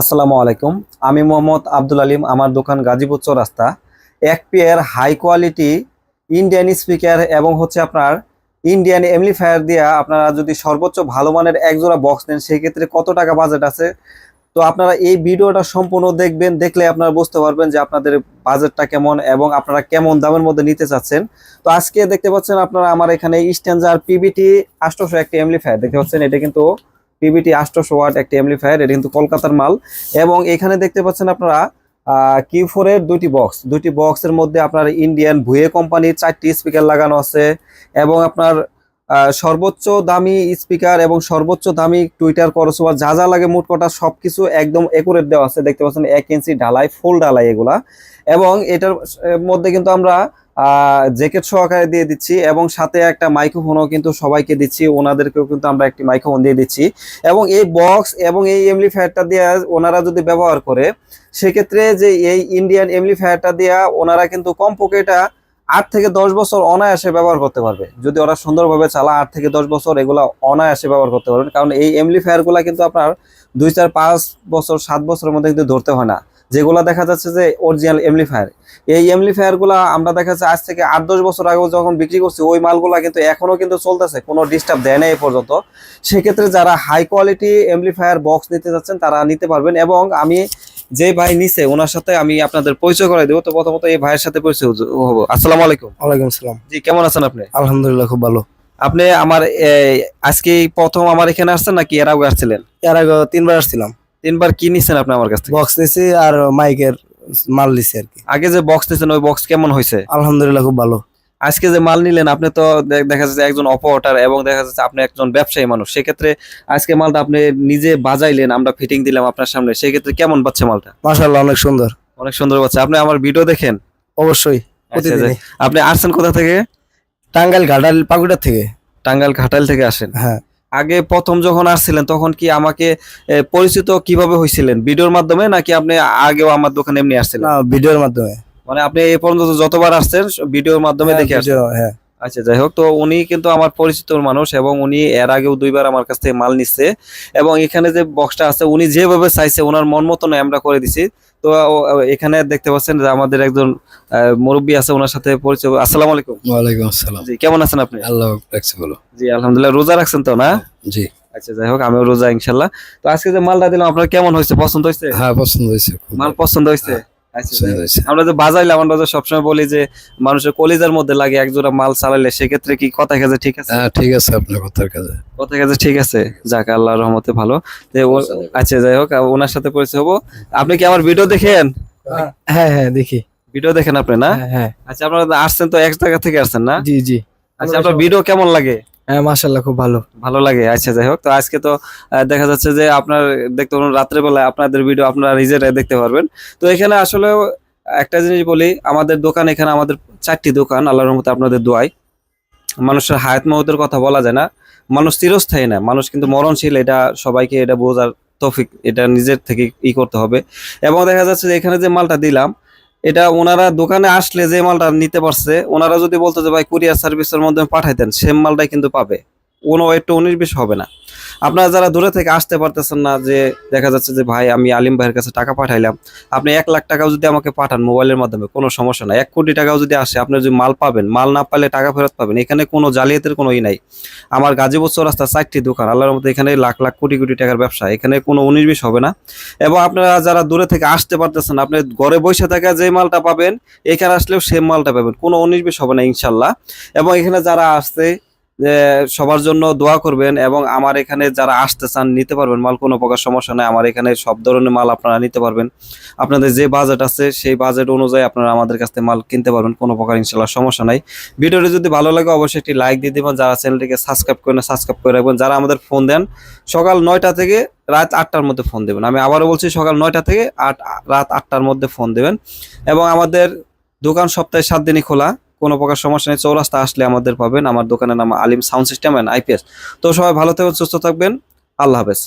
আসসালামু আলাইকুম। আমি মোহাম্মদ আব্দুল আলিম, আমার দোকান গাজীপুর চৌরাস্তা। এক pair high quality Indian speaker এবং হচ্ছে আপনার ইন্ডিয়ান এমলিফায়ার দিয়ে আপনারা যদি সর্বোচ্চ ভালো মানের এক জোড়া বক্স নেন সেই ক্ষেত্রে কত টাকা বাজেট আছে? তো আপনারা এই ভিডিওটা সম্পূর্ণ দেখবেন, দেখলে আপনারা বুঝতে পারবেন যে আপনাদের বাজেটটা কেমন এবং আপনারা কেমন দামের মধ্যে নিতে চাচ্ছেন। তো আজকে দেখতে পাচ্ছেন আপনারা আমার এখানে স্ট্যান্ডার পিবিটি আষ্টশো একটি এমলিফায়ার দেখতে পাচ্ছেন? এটা কিন্তু পিবিটি আষ্টশো ওয়াট, একটি এমলিফায়ার এটা কিন্তু কলকাতার মাল। এবং এখানে দেখতে পাচ্ছেন আপনারা কিউ ফোর এর দুইটি বক্স দুইটি বক্সের মধ্যে আপনার ইন্ডিয়ান ভুয়ে কোম্পানির চারটি স্পিকার লাগানো আছে। এবং আপনার সর্বোচ্চ দামি স্পিকার এবং সর্বোচ্চ দামি টুইটার করসোভার যা যা লাগে মোট কটা সবকিছু একদম একুরেট দেওয়া আছে। দেখতে পাচ্ছেন এক ইঞ্চি ঢালাই ফুল ঢালাই এগুলা। এবং এটার মধ্যে কিন্তু আমরা জ্যাকেট সহকারে দিয়ে দিচ্ছি এবং সাথে একটা মাইক্রোফোনও কিন্তু সবাইকে দিচ্ছি। ওনাদেরকেও কিন্তু আমরা একটি মাইক্রোফোন দিয়ে দিচ্ছি। এবং এই বক্স এবং এই এমলিফায়ারটা দিয়ে ওনারা যদি ব্যবহার করে, সেক্ষেত্রে যে এই ইন্ডিয়ান এমলিফায়ারটা দিয়ে ওনারা কিন্তু কমপক্ষে এটা আট থেকে দশ বছর অনায়াসে ব্যবহার করতে পারবে। যদি ওরা সুন্দরভাবে চালা আট থেকে দশ বছর এগুলা অনায়াসে ব্যবহার করতে পারবেন। কারণ এই এমলিফায়ারগুলা কিন্তু আপনার দুই চার পাঁচ বছর, সাত বছরের মধ্যে কিন্তু ধরতে হয় না। যেগুলা দেখা যাচ্ছে যে অরিজিনাল এমলিফায়ার এই এমলিফায়ারগুলা আমরা দেখা যাচ্ছে আজ থেকে আট দশ বছর আগে যখন বিক্রি করছি ওই মালগুলা কিন্তু এখনও কিন্তু চলতেছে কোনো ডিস্টার্ব দেয় না এই পর্যন্ত। সেক্ষেত্রে যারা হাই কোয়ালিটি এমপ্লিফায়ার বক্স নিতে যাচ্ছেন তারা নিতে পারবেন এবং আমি যে ভাই নিছে ওনার সাথে আমি আপনাদের পরিচয় করে দেবো। তো প্রথমত এই ভাইয়ের সাথে পরিচয় হব। আসসালামু আলাইকুম। ওয়ালাইকুম সালাম জি কেমন আছেন আপনি? আলহামদুলিল্লাহ খুব ভালো। আপনি আমার আজকে প্রথম আমার এখানে আসছেন নাকি এর আগে আসছিলেন? এর আগে তিনবার আসছিলাম। তিনবার কি নিছেন আপনি আমার কাছ থেকে? বক্স নিছি আর মাইকের মাল নিছি আর কি। আগে যে বক্স নিছেন ওই বক্স কেমন হয়েছে আলহামদুলিল্লাহ খুব ভালো। আজকে যে মাল নিলেন আপনি তো দেখা যাচ্ছে একজন অপারেটর এবং দেখা যাচ্ছে আপনি একজন ব্যবসায়ী মানুষ। সেক্ষেত্রে আজকে মালটা আপনি নিজে বাজাইলেন আমরা ফিটিং দিলাম আপনার সামনে। সেক্ষেত্রে কেমন পাচ্ছে মালটা? মাশাআল্লাহ অনেক সুন্দর। অনেক সুন্দর পাচ্ছে। আপনি আমার ভিডিও দেখেন? অবশ্যই আচ্ছা, প্রতিদিনই। আপনি আসছেন কোথা থেকে? টাঙ্গাইল ঘাটাল পাকুড়ার থেকে। টাঙ্গাইল ঘাটাইল থেকে আসেন। হ্যাঁ। আগে প্রথম যখন আসছিলেন তখন কি আমাকে পরিচিত কীভাবে হয়েছিলেন ভিডিওর মাধ্যমে নাকি আপনি আগেও আমার দোকানে এমনি আসছিলেন? ভিডিওর মাধ্যমে। মানে আপনি এই পর্যন্ত যতবার আসছেন ভিডিওর মাধ্যমে হ্যাঁ, দেখে আসছেন? হ্যাঁ। আচ্ছা যাই হোক তো উনি কিন্তু আমার পরিচিত মানুষ এবং উনি এর আগেও দুইবার আমার কাছ থেকে মাল নিচ্ছে এবং এখানে যে বক্সটা আছে উনি যেভাবে চাইছে ওনার মন মতন আমরা করে দিছি। তো এখানে দেখতে পাচ্ছেন যে আমাদের একজন মুরব্বী আছে ওনার সাথে পরিচয় আসসালামু আলাইকুম। ওয়ালাইকুম আসসালাম। জি কেমন আছেন আপনি? আল্লাহ রাখছে বলো জি আলহামদুলিল্লাহ রোজা রাখছেন তো না? জি। আচ্ছা যাই হোক আমিও রোজা ইনশাল্লাহ। তো আজকে যে মালটা দিলাম আপনার কেমন হয়েছে? পছন্দ হয়েছে? হ্যাঁ পছন্দ হয়েছে মাল পছন্দ হয়েছে? আমরা যে বাজাইলাম আমরা যে সবসময় বলি যে মানুষের কলিজার মধ্যে লাগে একজোড়া মাল চালাইলে সেক্ষেত্রে কি কথা কাজে ঠিক আছে? হ্যাঁ ঠিক আছে আপনার কথার কাছে কথা কাজে ঠিক আছে? যাক আল্লাহর রহমতে ভালো। আচ্ছা যাই হোক ওনার সাথে পরিচয় হব। আপনি কি আমার ভিডিও দেখেন? হ্যাঁ হ্যাঁ দেখি। ভিডিও দেখেন আপনি না? হ্যাঁ হ্যাঁ। আচ্ছা আপনারা আসছেন তো এক জায়গা থেকে আসছেন না? জি জি। আচ্ছা আপনার ভিডিও কেমন লাগে? হ্যাঁ মাশাআল্লাহ, খুব ভালো। ভালো লাগে আচ্ছা যাই হোক। তো আজকে তো দেখা যাচ্ছে যে আপনার দেখতে পারেন, রাত্রেবেলায় আপনাদের ভিডিও আপনারা নিজেরাই দেখতে পারবেন। তো এখানে আসলে একটা জিনিস বলি, আমাদের দোকান এখানে আমাদের চারটি দোকান, আল্লাহর রহমতে আপনাদের দোয়াই। মানুষের হায়াত মহতের কথা বলা যায় না। মানুষ চিরস্থায়ী না, মানুষ কিন্তু মরণশীল, এটা সবাইকে এটা বোঝার তফিক, এটা নিজের থেকে ই করতে হবে। এবং দেখা যাচ্ছে যে এখানে যে মালটা দিলাম এটা ওনারা দোকানে আসলে যে মালটা নিতে পারছে, ওনারা যদি বলতো যে, ভাই কুরিয়ার সার্ভিসের মাধ্যমে পাঠাইতেন সেম মালটাই কিন্তু পাবে। কোনো একটু উনিশ বিশ হবে না। আপনারা যারা দূরে থেকে আসতে পারতেছেন না যে দেখা যাচ্ছে যে ভাই আমি আলিম ভাইয়ের কাছে টাকা পাঠাইলাম, আপনি এক লাখ টাকাও যদি আমাকে পাঠান মোবাইলের মাধ্যমে, কোনো সমস্যা নাই। এক কোটি টাকাও যদি আসে, আপনি যদি মাল পাবেন, মাল না পাইলে টাকা ফেরত পাবেন, এখানে কোনো জালিয়াতের কোনো ই নাই। আমার গাজীপুর চৌরাস্তা চারটি দোকান, আল্লাহর মধ্যে এখানে লাখ লাখ কোটি কোটি টাকার ব্যবসা, এখানে কোনো উনিশ বিশ হবে না। এবং আপনারা যারা দূরে থেকে আসতে পারতেছেন, আপনি ঘরে বসে থাকা যে মালটা পাবেন, এখানে আসলেও সেম মালটা পাবেন, কোনো উনিশ বিশ হবে না ইনশাল্লাহ। এবং এখানে যারা আসছে সবার জন্য দোয়া করবেন এবং আমার এখানে যারা আসতে চান, নিতে পারবেন। মাল কোনো প্রকার সমস্যা নাই। আমার এখানে সব ধরনের মাল আপনারা নিতে পারবেন। আপনাদের যে বাজেট আছে, সেই বাজেট অনুযায়ী আপনারা আমাদের কাছ থেকে মাল কিনতে পারবেন। কোনো প্রকার ইনশাল্লাহ সমস্যা নাই। ভিডিওটি যদি ভালো লাগে, অবশ্যই একটি লাইক দিয়ে দেবেন। যারা চ্যানেলটিকে সাবস্ক্রাইব করেন সাবস্ক্রাইব করে রাখবেন। যারা আমাদের ফোন দেন, সকাল নয়টা থেকে রাত আটটার মধ্যে ফোন দেবেন। আমি আবারও বলছি, সকাল নয়টা থেকে আট, রাত আটটার মধ্যে ফোন দেবেন। এবং আমাদের দোকান সপ্তাহে সাত দিনই খোলা। কোনো প্রকার সমস্যা নেই চৌরাস্তা আসলে আমাদের পাবেন। আমার দোকানের নাম Alim sound system and IPS. তো সবাই ভালো থাকবেন, সুস্থ থাকবেন। আল্লাহ হাফেজ।